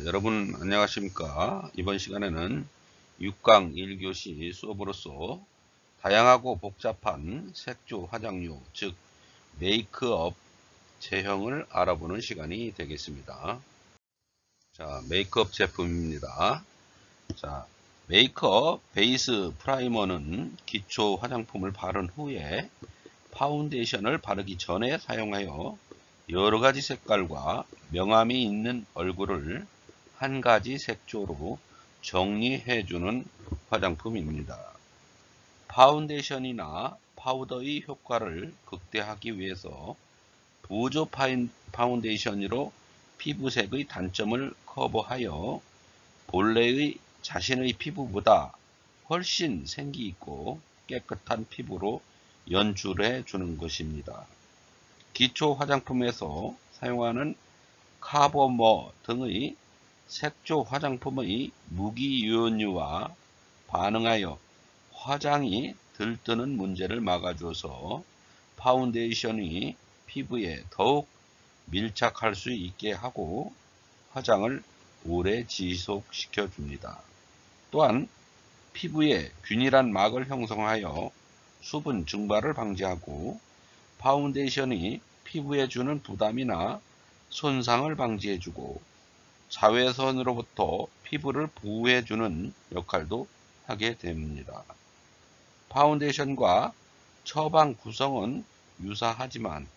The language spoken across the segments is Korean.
자, 여러분 안녕하십니까? 이번 시간에는 6강 1교시 수업으로서 다양하고 복잡한 색조 화장류 즉 메이크업 제형을 알아보는 시간이 되겠습니다. 자 메이크업 제품입니다. 자 메이크업 베이스 프라이머는 기초 화장품을 바른 후에 파운데이션을 바르기 전에 사용하여 여러가지 색깔과 명암이 있는 얼굴을 한 가지 색조로 정리해주는 화장품입니다. 파운데이션이나 파우더의 효과를 극대화하기 위해서 보조 파운데이션으로 피부색의 단점을 커버하여 본래의 자신의 피부보다 훨씬 생기있고 깨끗한 피부로 연출해 주는 것입니다. 기초 화장품에서 사용하는 카보머 등의 색조 화장품의 무기유연유와 반응하여 화장이 들뜨는 문제를 막아줘서 파운데이션이 피부에 더욱 밀착할 수 있게 하고 화장을 오래 지속시켜 줍니다. 또한 피부에 균일한 막을 형성하여 수분 증발을 방지하고 파운데이션이 피부에 주는 부담이나 손상을 방지해주고 자외선으로부터 피부를 보호해주는 역할도 하게 됩니다. 파운데이션과 처방 구성은 유사하지만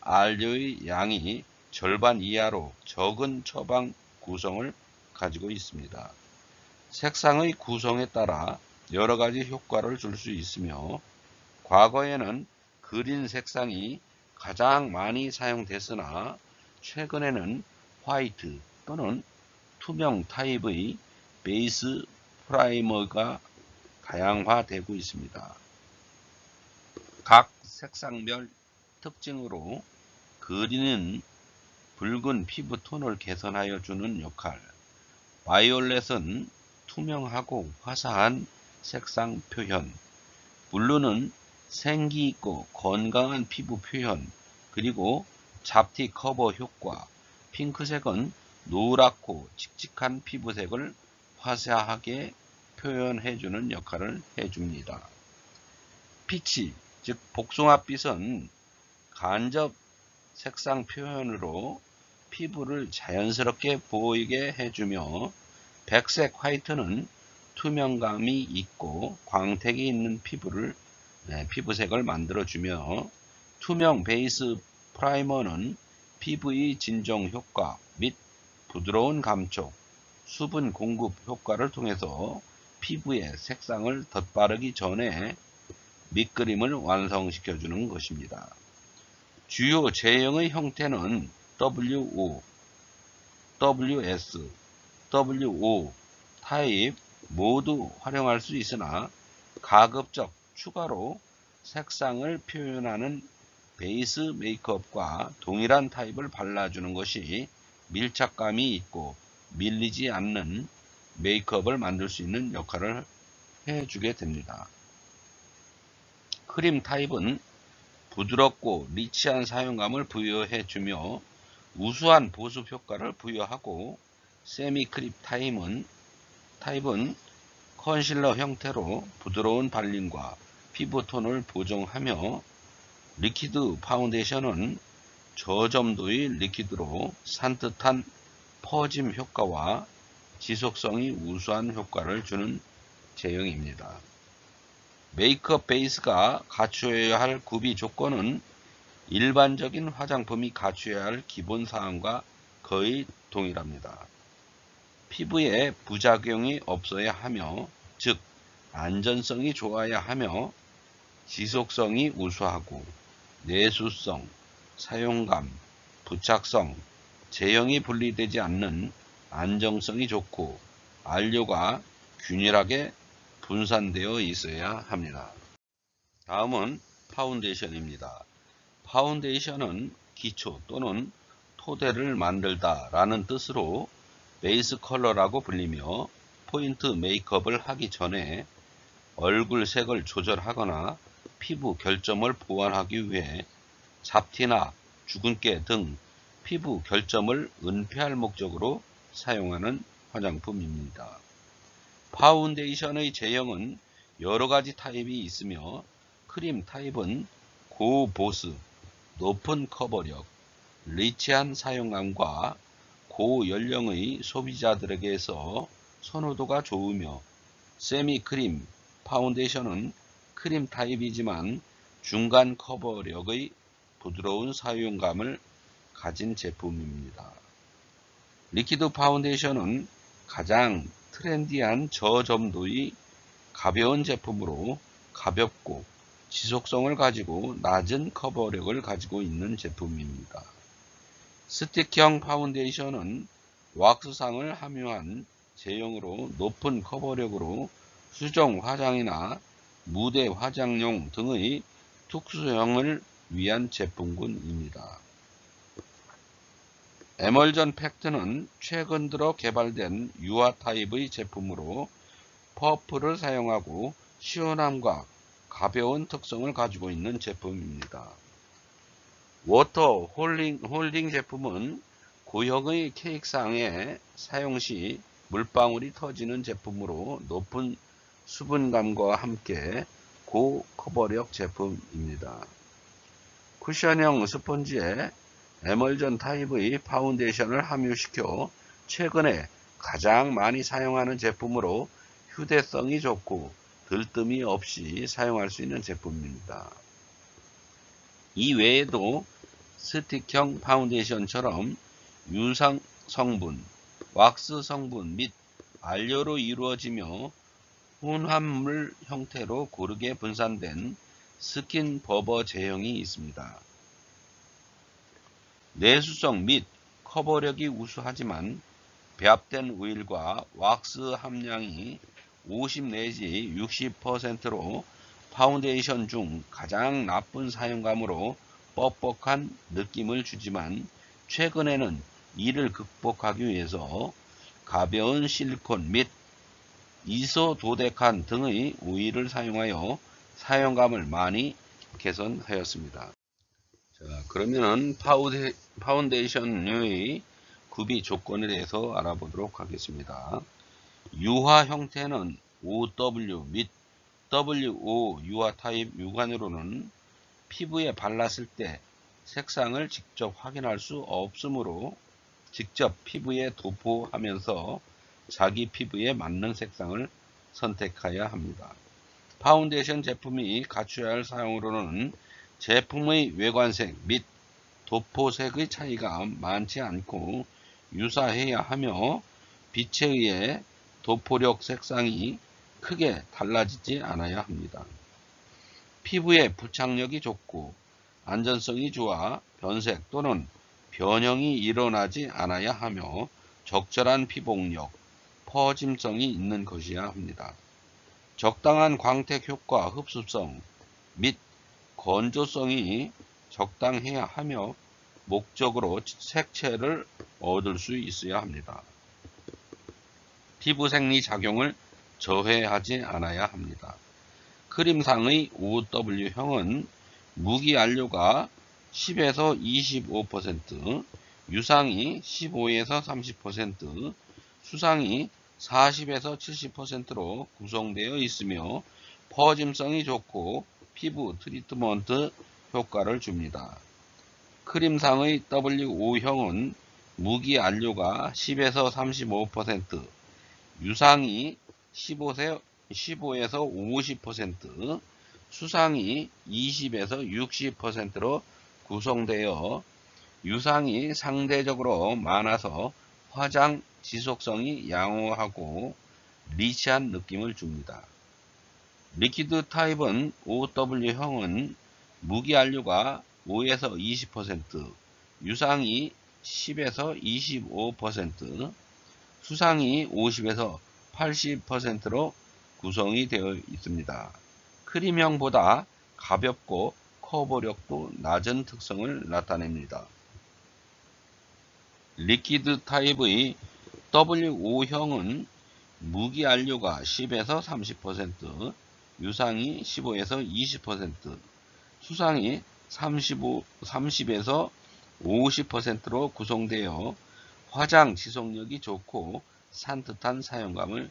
알료의 양이 절반 이하로 적은 처방 구성을 가지고 있습니다. 색상의 구성에 따라 여러가지 효과를 줄 수 있으며 과거에는 그린 색상이 가장 많이 사용됐으나 최근에는 화이트 또는 투명 타입의 베이스 프라이머가 다양화되고 있습니다. 각 색상별 특징으로 그린은 붉은 피부톤을 개선하여 주는 역할, 바이올렛은 투명하고 화사한 색상 표현, 블루는 생기 있고 건강한 피부 표현 그리고 잡티 커버 효과 핑크색은 노랗고 칙칙한 피부색을 화사하게 표현해주는 역할을 해줍니다. 피치 즉 복숭아빛은 간접 색상 표현으로 피부를 자연스럽게 보이게 해주며 백색 화이트는 투명감이 있고 광택이 있는 피부를 네, 피부색을 만들어주며 투명 베이스 프라이머는 피부의 진정 효과 및 부드러운 감촉, 수분 공급 효과를 통해서 피부의 색상을 덧바르기 전에 밑그림을 완성시켜주는 것입니다. 주요 제형의 형태는 WO, WS, WO 타입 모두 활용할 수 있으나 가급적 추가로 색상을 표현하는 베이스 메이크업과 동일한 타입을 발라주는 것이 밀착감이 있고 밀리지 않는 메이크업을 만들 수 있는 역할을 해주게 됩니다. 크림 타입은 부드럽고 리치한 사용감을 부여해 주며 우수한 보습 효과를 부여하고 세미 크립 타입은 타입은 컨실러 형태로 부드러운 발림과 피부톤을 보정하며 리퀴드 파운데이션은 저점도의 리퀴드로 산뜻한 퍼짐 효과와 지속성이 우수한 효과를 주는 제형입니다. 메이크업 베이스가 갖추어야 할 구비 조건은 일반적인 화장품이 갖추어야 할 기본 사항과 거의 동일합니다. 피부에 부작용이 없어야 하며 즉 안전성이 좋아야 하며 지속성이 우수하고 내수성, 사용감, 부착성, 제형이 분리되지 않는 안정성이 좋고 안료가 균일하게 분산되어 있어야 합니다. 다음은 파운데이션입니다. 파운데이션은 기초 또는 토대를 만들다 라는 뜻으로 베이스 컬러라고 불리며 포인트 메이크업을 하기 전에 얼굴 색을 조절하거나 피부 결점을 보완하기 위해 잡티나 주근깨 등 피부 결점을 은폐할 목적으로 사용하는 화장품입니다. 파운데이션의 제형은 여러 가지 타입이 있으며 크림 타입은 고보스, 높은 커버력, 리치한 사용감과 고연령의 소비자들에게서 선호도가 좋으며 세미 크림 파운데이션은 크림 타입이지만 중간 커버력의 부드러운 사용감을 가진 제품입니다. 리퀴드 파운데이션은 가장 트렌디한 저점도의 가벼운 제품으로 가볍고 지속성을 가지고 낮은 커버력을 가지고 있는 제품입니다. 스틱형 파운데이션은 왁스상을 함유한 제형으로 높은 커버력으로 수정 화장이나 무대 화장용 등의 특수형을 위한 제품군입니다. 에멀전 팩트는 최근 들어 개발된 유화 타입의 제품으로 퍼프를 사용하고 시원함과 가벼운 특성을 가지고 있는 제품입니다. 워터 홀딩, 홀딩 제품은 고형의 케이크상에 사용 시 물방울이 터지는 제품으로 높은 수분감과 함께 고커버력 제품입니다. 쿠션형 스펀지에 에멀전 타입의 파운데이션을 함유시켜 최근에 가장 많이 사용하는 제품으로 휴대성이 좋고 들뜸이 없이 사용할 수 있는 제품입니다. 이 외에도 스틱형 파운데이션처럼 유상 성분, 왁스 성분 및 안료로 이루어지며 혼합물 형태로 고르게 분산된 스킨 버버 제형이 있습니다. 내수성 및 커버력이 우수하지만 배합된 오일과 왁스 함량이 50 내지 60%로 파운데이션 중 가장 나쁜 사용감으로 뻑뻑한 느낌을 주지만 최근에는 이를 극복하기 위해서 가벼운 실리콘 및 이소도데칸 등의 오일을 사용하여 사용감을 많이 개선하였습니다. 자, 그러면은 파우데, 파운데이션의 구비 조건에 대해서 알아보도록 하겠습니다. 유화 형태는 OW 및 WO 유화 타입 유관으로는 피부에 발랐을 때 색상을 직접 확인할 수 없으므로 직접 피부에 도포하면서 자기 피부에 맞는 색상을 선택해야 합니다. 파운데이션 제품이 갖춰야 할 사용으로는 제품의 외관색 및 도포색의 차이가 많지 않고 유사해야 하며 빛에 의해 도포력 색상이 크게 달라지지 않아야 합니다. 피부에 부착력이 좋고 안전성이 좋아 변색 또는 변형이 일어나지 않아야 하며 적절한 피복력, 퍼짐성이 있는 것이어야 합니다. 적당한 광택 효과, 흡수성 및 건조성이 적당해야 하며 목적으로 색채를 얻을 수 있어야 합니다. 피부 생리 작용을 저해하지 않아야 합니다. 크림상의 OW형은 무기 안료가 10에서 25%, 유상이 15에서 30%, 수상이 40에서 70%로 구성되어 있으며 퍼짐성이 좋고 피부 트리트먼트 효과를 줍니다. 크림상의 W5형은 무기 안료가 10에서 35%, 유상이 15에서 50%, 수상이 20에서 60%로 구성되어 유상이 상대적으로 많아서 화장 지속성이 양호하고 리치한 느낌을 줍니다. 리퀴드 타입은 OW형은 무기 안료가 5에서 20%, 유상이 10에서 25%, 수상이 50에서 80%로 구성이 되어 있습니다. 크림형보다 가볍고 커버력도 낮은 특성을 나타냅니다. 리퀴드 타입의 W5형은 무기 안료가 10에서 30%, 유상이 15에서 20%, 수상이 35, 30에서 50%로 구성되어 화장 지속력이 좋고 산뜻한 사용감을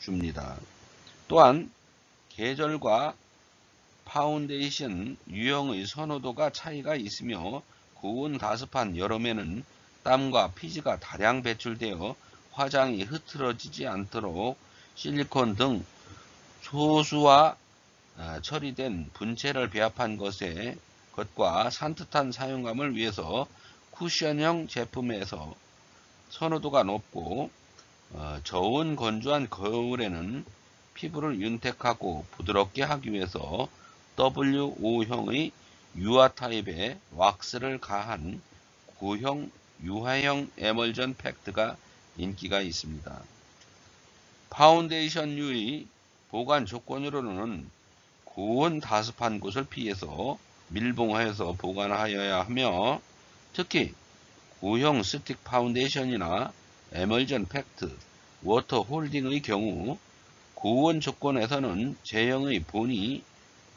줍니다. 또한 계절과 파운데이션 유형의 선호도가 차이가 있으며 고온 가습한 여름에는 땀과 피지가 다량 배출되어 화장이 흐트러지지 않도록 실리콘 등 소수와 아, 처리된 분체를 배합한 것에 것과 산뜻한 사용감을 위해서 쿠션형 제품에서 선호도가 높고 어, 저온 건조한 겨울에는 피부를 윤택하고 부드럽게 하기 위해서 W5형의 유화 타입의 왁스를 가한 고형 유화형 에멀전 팩트가 인기가 있습니다. 파운데이션류의 보관 조건으로는 고온 다습한 곳을 피해서 밀봉하여서 보관하여야 하며 특히 고형 스틱 파운데이션이나 에멀전 팩트, 워터 홀딩의 경우 고온 조건에서는 제형의 본이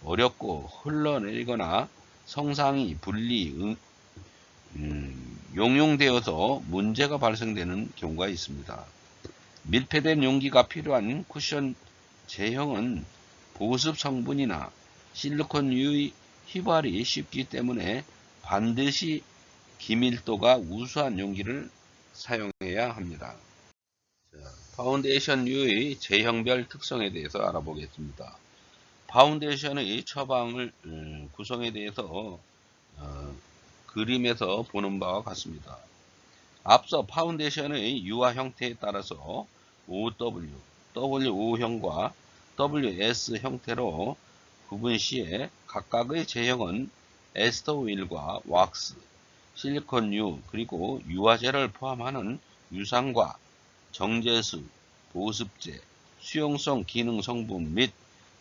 어렵고 흘러내리거나 성상이 분리, 음, 음, 용용되어서 문제가 발생되는 경우가 있습니다. 밀폐된 용기가 필요한 쿠션 제형은 보습 성분이나 실리콘유의 휘발이 쉽기 때문에 반드시 기밀도가 우수한 용기를 사용해야 합니다. 파운데이션류의 제형별 특성에 대해서 알아보겠습니다. 파운데이션의 처방을 음, 구성에 대해서 어, 그림에서 보는 바와 같습니다. 앞서 파운데이션의 유화 형태에 따라서 OW, WO형과 WS 형태로 구분 시에 각각의 제형은 에스터 오일과 왁스, 실리콘유 그리고 유화제를 포함하는 유상과 정제수, 보습제, 수용성 기능 성분 및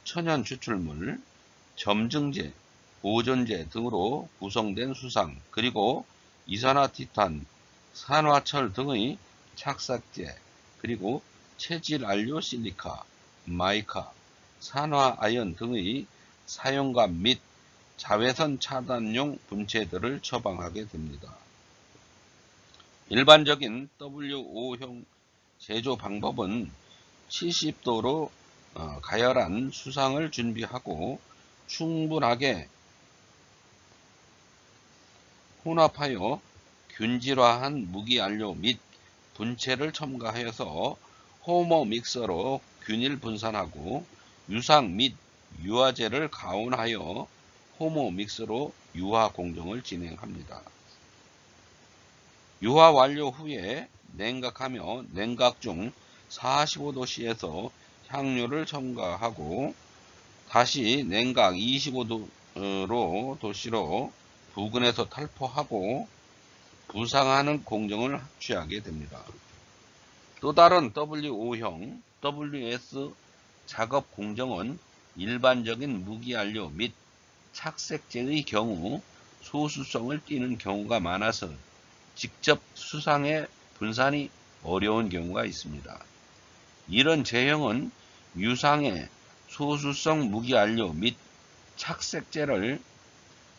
천연 추출물, 점증제, 보존제 등으로 구성된 수상 그리고 이산화티탄, 산화철 등의 착삭제 그리고 체질 안료 실리카, 마이카, 산화아연 등의 사용감 및 자외선 차단용 분체들을 처방하게 됩니다. 일반적인 W5형 제조 방법은 70도로 어, 가열한 수상을 준비하고 충분하게 혼합하여 균질화한 무기안료 및 분체를 첨가하여서 호모 믹서로 균일 분산하고 유상 및 유화제를 가온하여 호모 믹스로 유화 공정을 진행합니다. 유화 완료 후에 냉각하며 냉각 중 45도씨에서 향료를 첨가하고 다시 냉각 25도로 도시로 부근에서 탈포하고 부상하는 공정을 취하게 됩니다. 또 다른 W5형 WS 작업 공정은 일반적인 무기안료 및 착색제의 경우 소수성을 띠는 경우가 많아서 직접 수상에 분산이 어려운 경우가 있습니다. 이런 제형은 유상의 소수성 무기안료 및 착색제를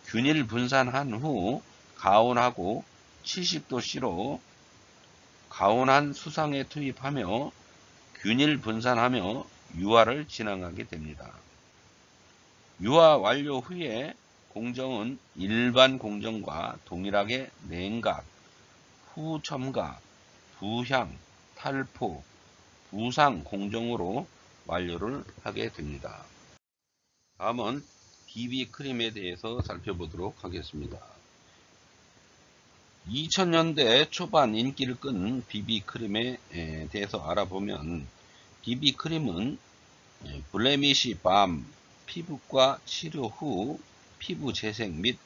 균일 분산한 후 가온하고 70도씨로 가온한 수상에 투입하며 균일 분산하며 유화를 진행하게 됩니다. 유화 완료 후에 공정은 일반 공정과 동일하게 냉각, 후첨가, 부향, 탈포, 부상 공정으로 완료를 하게 됩니다. 다음은 BB 크림에 대해서 살펴보도록 하겠습니다. 2000년대 초반 인기를 끈 BB 크림에 대해서 알아보면 BB 크림은 블레미시 밤, 피부과 치료 후 피부 재생 및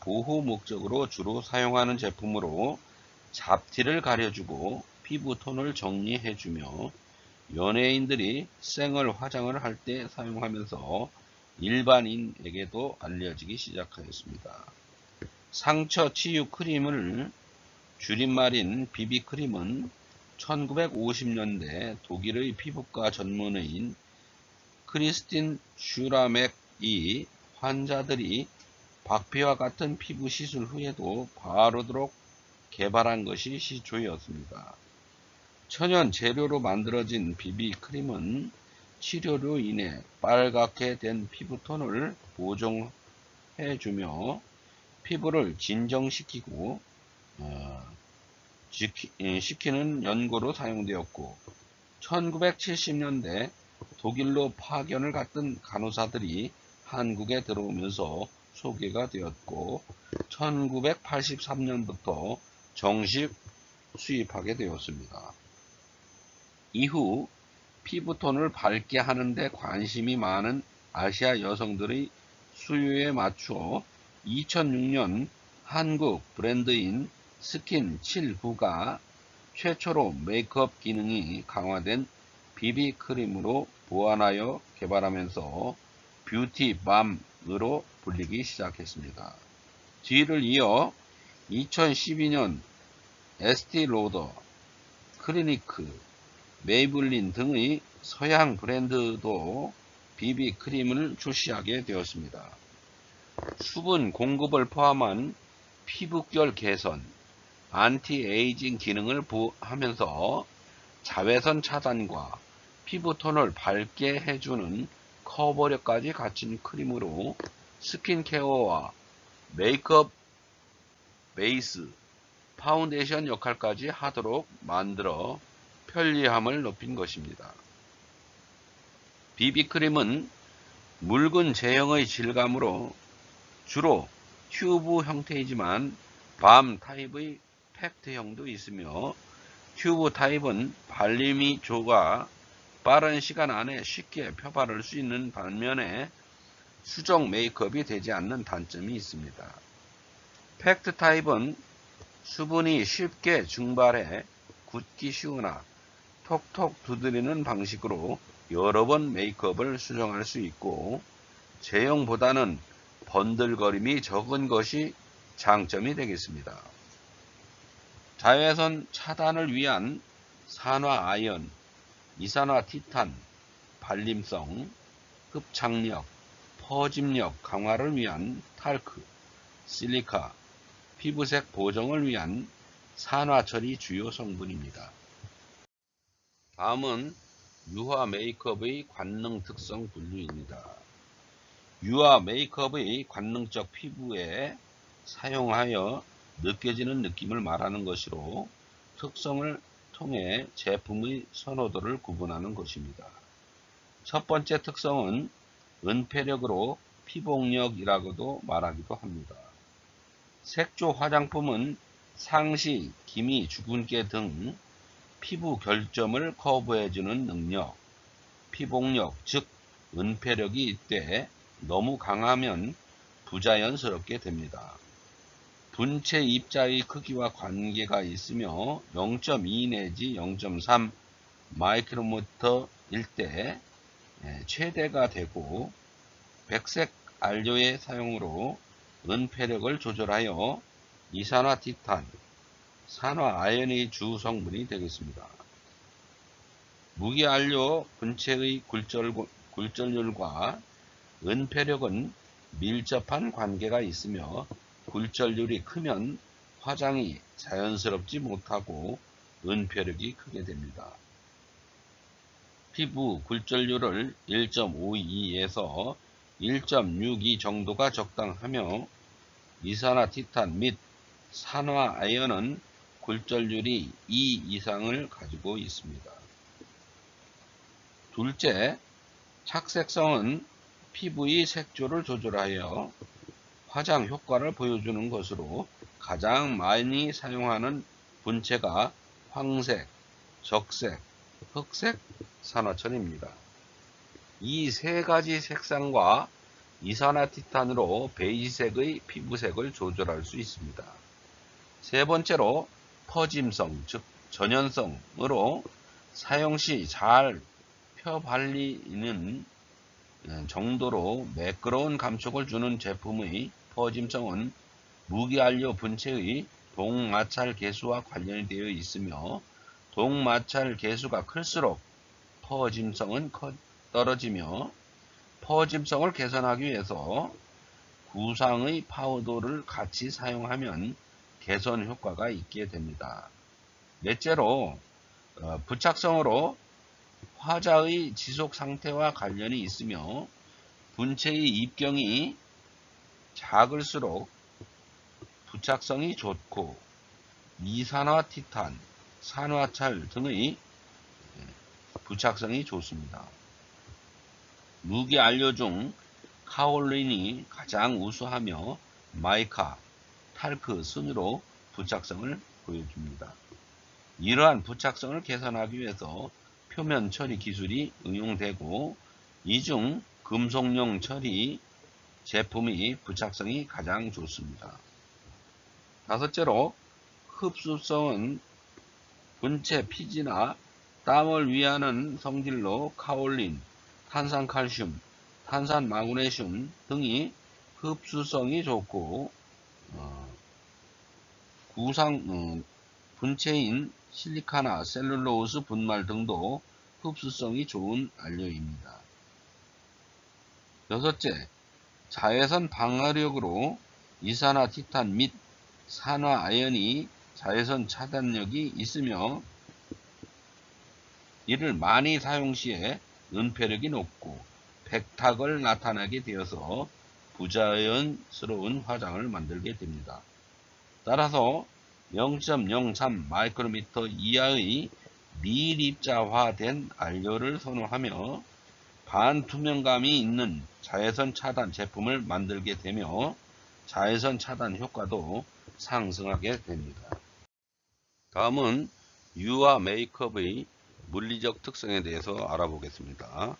보호 목적으로 주로 사용하는 제품으로 잡티를 가려주고 피부 톤을 정리해주며 연예인들이 생얼 화장을 할 때 사용하면서 일반인에게도 알려지기 시작하였습니다. 상처 치유 크림을 줄임말인 비비크림은 1950년대 독일의 피부과 전문의인 크리스틴 슈라맥이 환자들이 박피와 같은 피부 시술 후에도 바르도록 개발한 것이 시초였습니다. 천연 재료로 만들어진 비비크림은 치료로 인해 빨갛게 된 피부톤을 보정해주며 피부를 진정시키고 어, 지키, 예, 시키는 연고로 사용되었고 1970년대 독일로 파견을 갔던 간호사들이 한국에 들어오면서 소개가 되었고 1983년부터 정식 수입하게 되었습니다. 이후 피부톤을 밝게 하는데 관심이 많은 아시아 여성들의 수요에 맞추어 2006년 한국 브랜드인 스킨 79가 최초로 메이크업 기능이 강화된 비비 크림으로 보완하여 개발하면서 뷰티밤으로 불리기 시작했습니다. 뒤를 이어 2012년 에스티 로더, 클리니크, 메이블린 등의 서양 브랜드도 비비 크림을 출시하게 되었습니다. 수분 공급을 포함한 피부결 개선, 안티에이징 기능을 하면서 자외선 차단과 피부톤을 밝게 해주는 커버력까지 갖춘 크림으로 스킨케어와 메이크업 베이스, 파운데이션 역할까지 하도록 만들어 편리함을 높인 것입니다. 비비크림은 묽은 제형의 질감으로 주로 튜브 형태이지만 밤 타입의 팩트형도 있으며 튜브 타입은 발림이 좋아 빠른 시간 안에 쉽게 펴바를 수 있는 반면에 수정 메이크업이 되지 않는 단점이 있습니다. 팩트 타입은 수분이 쉽게 증발해 굳기 쉬우나 톡톡 두드리는 방식으로 여러 번 메이크업을 수정할 수 있고 제형보다는 번들거림이 적은 것이 장점이 되겠습니다. 자외선 차단을 위한 산화 아연, 이산화 티탄, 발림성, 흡착력, 퍼짐력 강화를 위한 탈크, 실리카, 피부색 보정을 위한 산화철이 주요 성분입니다. 다음은 유화 메이크업의 관능 특성 분류입니다. 유화 메이크업의 관능적 피부에 사용하여 느껴지는 느낌을 말하는 것으로 특성을 통해 제품의 선호도를 구분하는 것입니다. 첫 번째 특성은 은폐력으로 피복력이라고도 말하기도 합니다. 색조 화장품은 상시, 기미, 주근깨 등 피부 결점을 커버해주는 능력, 피복력, 즉 은폐력이 이때 너무 강하면 부자연스럽게 됩니다. 분체 입자의 크기와 관계가 있으며 0.2 내지 0.3 마이크로미터일 때 예, 최대가 되고 백색 안료의 사용으로 은폐력을 조절하여 이산화티탄, 산화 아연의 주 성분이 되겠습니다. 무기안료 분체의 굴절, 굴절률과 은폐력은 밀접한 관계가 있으며 굴절률이 크면 화장이 자연스럽지 못하고 은폐력이 크게 됩니다. 피부 굴절률을 1.52에서 1.62 정도가 적당하며 이산화 티탄 및 산화 아연은 굴절률이 2 이상을 가지고 있습니다. 둘째, 착색성은 피부의 색조를 조절하여 화장 효과를 보여주는 것으로 가장 많이 사용하는 분체가 황색, 적색, 흑색, 산화철입니다. 이 세 가지 색상과 이산화티탄으로 베이지색의 피부색을 조절할 수 있습니다. 세 번째로 퍼짐성, 즉 전연성으로 사용 시 잘 펴발리는 정도로 매끄러운 감촉을 주는 제품의 퍼짐성은 무기안료 분체의 동마찰 개수와 관련이 되어 있으며 동마찰 개수가 클수록 퍼짐성은 떨어지며 퍼짐성을 개선하기 위해서 구상의 파우더를 같이 사용하면 개선 효과가 있게 됩니다. 넷째로 어, 부착성으로 화자의 지속 상태와 관련이 있으며 분체의 입경이 작을수록 부착성이 좋고 이산화 티탄, 산화철 등의 부착성이 좋습니다. 무기 안료 중 카올린이 가장 우수하며 마이카, 탈크 순으로 부착성을 보여줍니다. 이러한 부착성을 개선하기 위해서 표면 처리 기술이 응용되고 이중 금속용 처리 제품이 부착성이 가장 좋습니다. 다섯째로 흡수성은 분체 피지나 땀을 위하는 성질로 카올린, 탄산칼슘, 탄산마그네슘 등이 흡수성이 좋고 어, 구상 어, 분체인 실리카나 셀룰로스 분말 등도 흡수성이 좋은 안료입니다. 여섯째, 자외선 방어력으로 이산화 티탄 및 산화 아연이 자외선 차단력이 있으며 이를 많이 사용 시에 은폐력이 높고 백탁을 나타나게 되어서 부자연스러운 화장을 만들게 됩니다. 따라서 0.03 마이크로미터 이하의 미립자화된 안료를 선호하며 반투명감이 있는 자외선 차단 제품을 만들게 되며 자외선 차단 효과도 상승하게 됩니다. 다음은 유화 메이크업의 물리적 특성에 대해서 알아보겠습니다.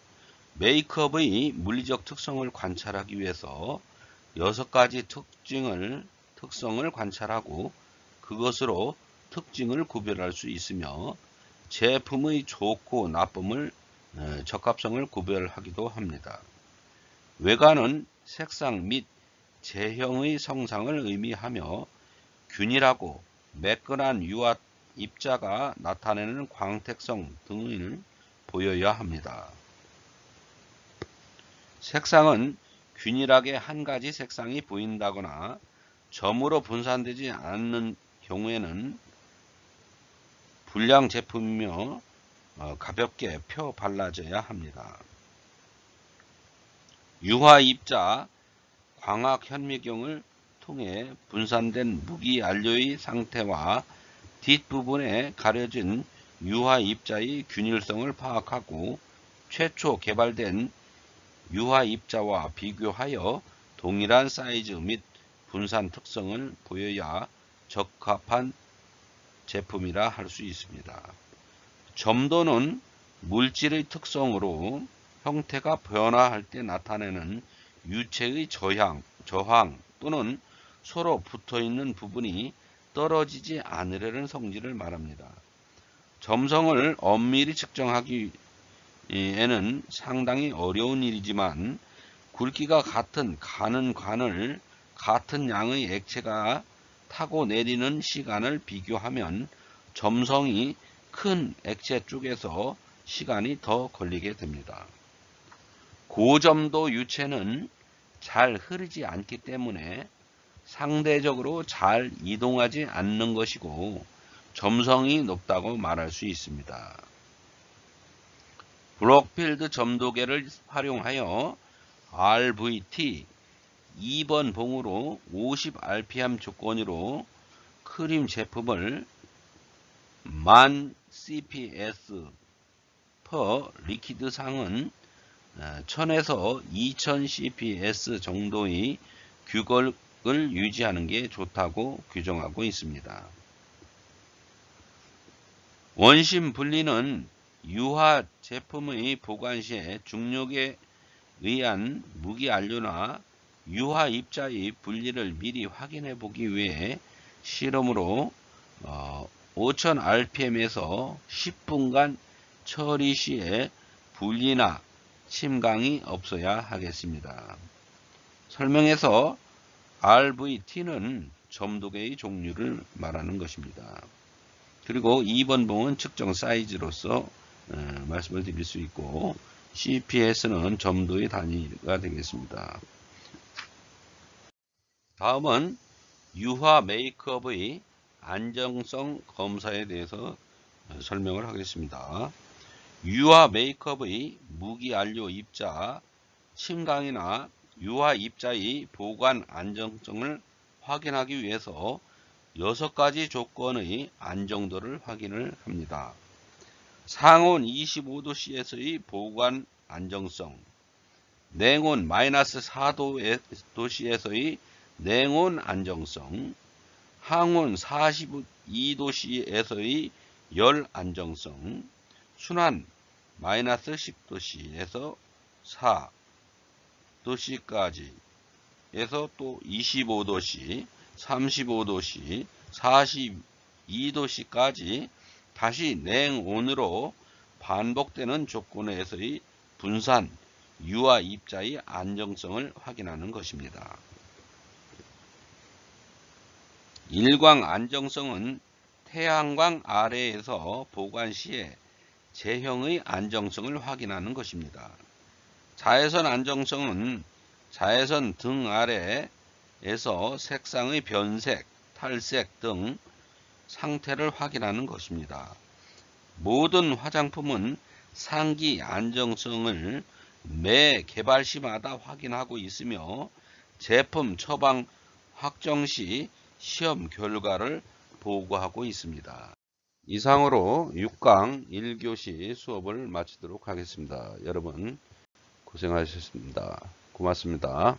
메이크업의 물리적 특성을 관찰하기 위해서 여섯 가지 특징을 특성을 관찰하고 그것으로 특징을 구별할 수 있으며 제품의 좋고 나쁨을 에, 적합성을 구별하기도 합니다. 외관은 색상 및 제형의 성상을 의미하며 균일하고 매끈한 유화 입자가 나타내는 광택성 등을 보여야 합니다. 색상은 균일하게 한 가지 색상이 보인다거나 점으로 분산되지 않는 경우에는 불량 제품이며 어, 가볍게 펴 발라져야 합니다. 유화 입자 광학 현미경을 통해 분산된 무기 안료의 상태와 뒷부분에 가려진 유화 입자의 균일성을 파악하고 최초 개발된 유화 입자와 비교하여 동일한 사이즈 및 분산 특성을 보여야 적합한 제품이라 할 수 있습니다. 점도는 물질의 특성으로 형태가 변화할 때 나타내는 유체의 저항, 저항 또는 서로 붙어 있는 부분이 떨어지지 않으려는 성질을 말합니다. 점성을 엄밀히 측정하기에는 상당히 어려운 일이지만 굵기가 같은 가는 관을 같은 양의 액체가 타고 내리는 시간을 비교하면 점성이 큰 액체 쪽에서 시간이 더 걸리게 됩니다. 고점도 유체는 잘 흐르지 않기 때문에 상대적으로 잘 이동하지 않는 것이고 점성이 높다고 말할 수 있습니다. 브록필드 점도계를 활용하여 RVT 2번 봉으로 50rpm 조건으로 크림 제품을 1000 cps per 리퀴드 상은 1000에서 2000 cps 정도의 규격을 유지하는 게 좋다고 규정하고 있습니다. 원심 분리는 유화 제품의 보관 시에 중력에 의한 무기 안료나 유화 입자의 분리를 미리 확인해 보기 위해 실험으로 어, 5000rpm에서 10분간 처리 시에 분리나 침강이 없어야 하겠습니다. 설명에서 RVT는 점도계의 종류를 말하는 것입니다. 그리고 2번 봉은 측정 사이즈로서 어, 말씀을 드릴 수 있고 CPS는 점도의 단위가 되겠습니다. 다음은 유화 메이크업의 안정성 검사에 대해서 설명을 하겠습니다. 유화 메이크업의 무기 안료 입자, 침강이나 유화 입자의 보관 안정성을 확인하기 위해서 6가지 조건의 안정도를 확인을 합니다. 상온 25도씨에서의 보관 안정성, 냉온 마이너스 4도씨에서의 냉온 안정성, 항온 42도씨에서의 열 안정성, 순환 마이너스 10도씨에서 4도씨까지 에서 또 25도씨, 35도씨, 42도씨까지 다시 냉온으로 반복되는 조건에서의 분산, 유화 입자의 안정성을 확인하는 것입니다. 일광 안정성은 태양광 아래에서 보관 시에 제형의 안정성을 확인하는 것입니다. 자외선 안정성은 자외선 등 아래에서 색상의 변색, 탈색 등 상태를 확인하는 것입니다. 모든 화장품은 상기 안정성을 매 개발 시마다 확인하고 있으며 제품 처방 확정 시 시험 결과를 보고하고 있습니다. 이상으로 6강 1교시 수업을 마치도록 하겠습니다. 여러분 고생하셨습니다. 고맙습니다.